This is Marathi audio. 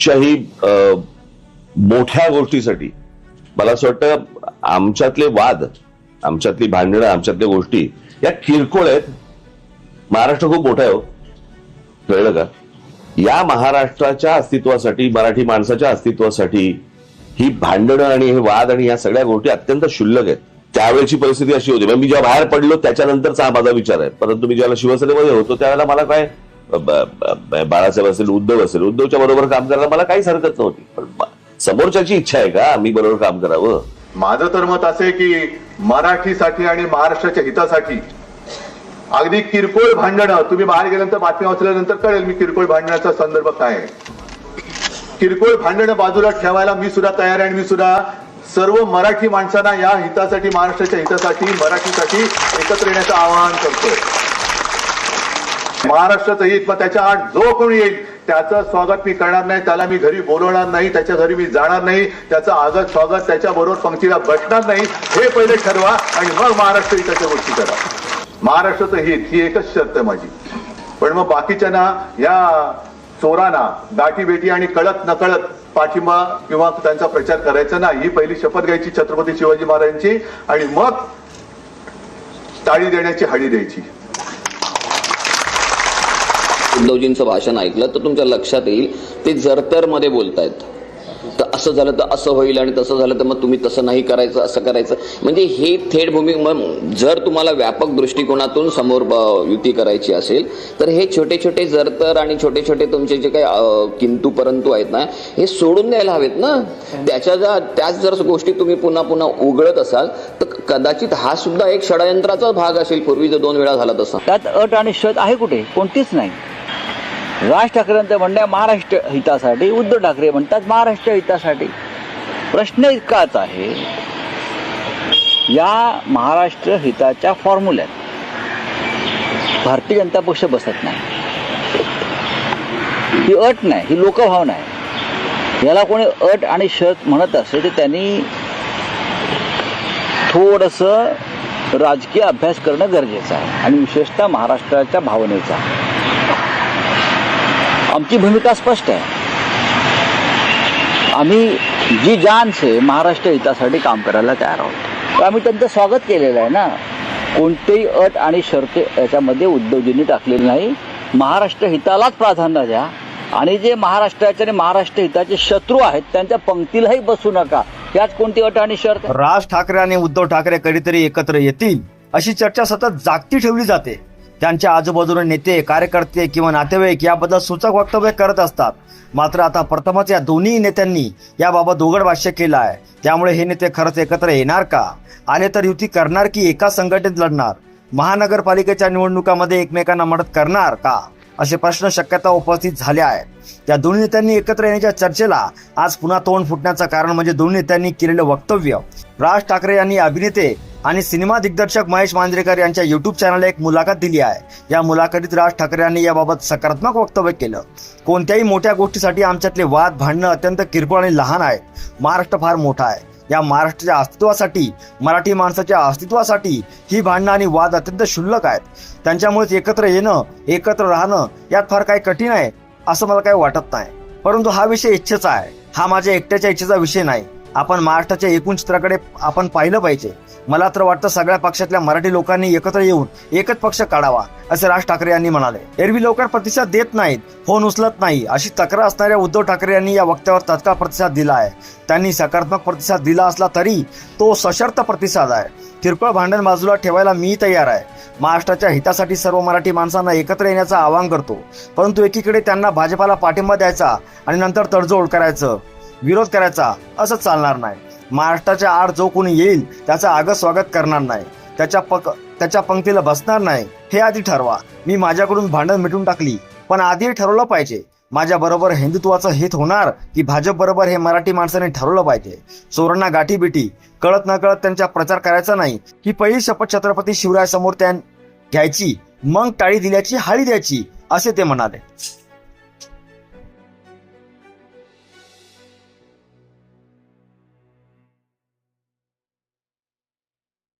कुठच्याही मोठ्या गोष्टीसाठी. मला असं वाटतं आमच्यातले वाद आमच्यातली भांडणं आमच्यातल्या गोष्टी या किरकोळ आहेत. महाराष्ट्र खूप मोठा आहे हो. कळलं का? या महाराष्ट्राच्या अस्तित्वासाठी मराठी माणसाच्या अस्तित्वासाठी ही भांडणं आणि हे वाद आणि या सगळ्या गोष्टी अत्यंत क्षुल्लक आहेत. त्यावेळेची परिस्थिती अशी होती. मी जेव्हा बाहेर पडलो त्याच्यानंतरचा हा माझा विचार आहे. परंतु मी ज्यावेळेला शिवसेनेमध्ये होतो त्यावेळेला मला काय बाळासाहेब असेल उद्धव असेल उद्धवच्या बरोबर काम करायला मला काहीच हरकत नव्हती. पण समोरच्याची इच्छा आहे का मी बरोबर काम करावं? माझं तर मत असे की मराठीसाठी आणि महाराष्ट्राच्या हितासाठी अगदी किरकोळ भांडणं तुम्ही बाहेर गेल्यानंतर बातमी वाचल्यानंतर कळेल मी किरकोळ भांडणाचा संदर्भ काय आहे. किरकोळ भांडणं बाजूला ठेवायला मी सुद्धा तयार आहे आणि मी सुद्धा सर्व मराठी माणसांना या हितासाठी महाराष्ट्राच्या हितासाठी मराठीसाठी एकत्र येण्याचं आवाहन करतोय. महाराष्ट्राचं हित मग त्याच्या आठ जो कोणी येईल त्याचं स्वागत मी करणार नाही त्याला मी घरी बोलवणार नाही त्याच्या घरी मी जाणार नाही त्याचं आगत स्वागत त्याच्या बरोबर पंक्तीला बसणार नाही हे पहिले ठरवा आणि मग महाराष्ट्र हिताच्या गोष्टी करा. महाराष्ट्राचं हित ही एकच शर्त आहे माझी. पण मग बाकीच्यांना या चोरांना दाटीबेटी बेटी आणि कळत नकळत पाठिंबा किंवा त्यांचा प्रचार करायचा नाही ही पहिली शपथ घ्यायची छत्रपती शिवाजी महाराजांची आणि मग टाळी देण्याची हळी द्यायची. उद्धवजींचं भाषण ऐकलं तर तुमच्या लक्षात येईल ते जरतरमध्ये बोलतायत. तर असं झालं तर असं होईल आणि तसं झालं तर मग तुम्ही तसं नाही करायचं असं करायचं. म्हणजे हे थेट भूमी मग जर तुम्हाला व्यापक दृष्टिकोनातून समोर युती करायची असेल तर हे छोटे छोटे जरतर आणि छोटे छोटे तुमचे जे काही किंतू परंतु आहेत ना हे सोडून द्यायला हवेत ना. त्याच्या ज्या त्याच जर गोष्टी तुम्ही पुन्हा पुन्हा उघडत असाल तर कदाचित हा सुद्धा एक षडयंत्राचा भाग असेल पूर्वी जर दोन वेळा झाला तसा. त्यात अट आणि शत आहे कुठे? कोणतीच नाही. राज ठाकरेंचं म्हणणं आहे महाराष्ट्र हितासाठी उद्धव ठाकरे म्हणतात महाराष्ट्र हितासाठी. प्रश्न इतकाच आहे या महाराष्ट्र हिताच्या फॉर्म्युल्यात भारतीय जनता पक्ष बसत नाही. ही अट नाही ही लोकभावना आहे. याला कोणी अट आणि शत म्हणत असेल तर त्यांनी थोडंसं राजकीय अभ्यास करणं गरजेचं आहे. आणि विशेषतः महाराष्ट्राच्या भावनेचा. आमची भूमिका स्पष्ट आहे. आम्ही जी जान से महाराष्ट्र हितासाठी काम करायला तयार आहोत. तर आम्ही त्यांचं स्वागत केलेलं आहे ना. कोणतेही अट आणि शर्ते याच्यामध्ये उद्धवजींनी टाकलेली नाही. महाराष्ट्र हितालाच प्राधान्य द्या. आणि जे महाराष्ट्राचे आणि महाराष्ट्र हिताचे शत्रू आहेत त्यांच्या पंक्तीलाही बसू नका. याच कोणती अट आणि शर्त? राज ठाकरे आणि उद्धव ठाकरे कधीतरी एकत्र येतील अशी चर्चा सतत जागती ठेवली जाते. त्यांच्या आजूबाजूला नेते कार्यकर्ते किंवा नातेवाईक याबद्दल सूचक वक्तव्य करत असतात. मात्र आता प्रथमच या दोन्ही नेत्यांनी याबाबत उघड भाष्य केलं आहे. त्यामुळे हे नेते खरंच एकत्र येणार का? आले तर युती करणार की एका संघटनेत लढणार? महानगरपालिकेच्या निवडणुकामध्ये एकमेकांना मदत करणार का? असे प्रश्न शक्यता उपस्थित झाल्या आहेत. त्या दोन्ही नेत्यांनी एकत्र येण्याच्या चर्चेला आज पुन्हा तोंड फुटण्याचं कारण म्हणजे दोन्ही नेत्यांनी केलेलं वक्तव्य. राज ठाकरे यांनी अभिनेते आणि सिनेमा दिग्दर्शक महेश मांजरेकर यांच्या युट्यूब चॅनलला एक मुलाखत दिली आहे. या मुलाखतीत राज ठाकरे यांनी याबाबत सकारात्मक वक्तव्य केलं. कोणत्याही मोठ्या गोष्टीसाठी आमच्यातले वाद भांडणं अत्यंत किरकोळ आणि लहान आहेत. महाराष्ट्र फार मोठा आहे. या महाराष्ट्राच्या अस्तित्वासाठी मराठी माणसाच्या अस्तित्वासाठी ही भांडणं आणि वाद अत्यंत क्षुल्लक आहेत. त्यांच्यामुळेच एकत्र येणं एकत्र राहणं यात फार काही कठीण आहे असं मला काही वाटत नाही. परंतु हा विषय इच्छेचा आहे. हा माझ्या एकट्याच्या इच्छेचा विषय नाही. आपण महाराष्ट्राच्या एकूण चित्राकडे आपण पाहिलं पाहिजे. मला तर वाटतं सगळ्या पक्षातल्या मराठी लोकांनी एकत्र येऊन एकच पक्ष काढावा असे राज ठाकरे यांनी म्हणाले. एरवी लवकर प्रतिसाद देत नाहीत फोन उचलत नाही अशी तक्रार असणाऱ्या उद्धव ठाकरे यांनी या वक्त्यावर तत्काळ प्रतिसाद दिला आहे. त्यांनी सकारात्मक प्रतिसाद दिला असला तरी तो सशर्त प्रतिसाद आहे. किरकोळ भांडण बाजूला ठेवायला मी तयार आहे. महाराष्ट्राच्या हितासाठी सर्व मराठी माणसांना एकत्र येण्याचं आवाहन करतो. परंतु एकीकडे त्यांना भाजपाला पाठिंबा द्यायचा आणि नंतर तडजोड करायचं. विरोध करायचा असं चालणार नाही. महाराष्ट्राच्या आड जो कोणी येईल त्याचं आगत स्वागत करणार नाही. त्याच्या पक त्याच्या पंक्तीला बसणार नाही हे आधी ठरवा. मी माझ्याकडून भांडण मिटून टाकली पण आधी ठरवलं पाहिजे. माझ्याबरोबर हिंदुत्वाचं हित होणार की भाजप बरोबर हे मराठी माणसाने ठरवलं पाहिजे. चोरांना गाठी बिटी कळत न कळत त्यांचा प्रचार करायचा नाही. ही पहिली शपथ छत्रपती शिवराय समोर त्या घ्यायची मग टाळी दिल्याची हाळी द्यायची असे ते म्हणाले.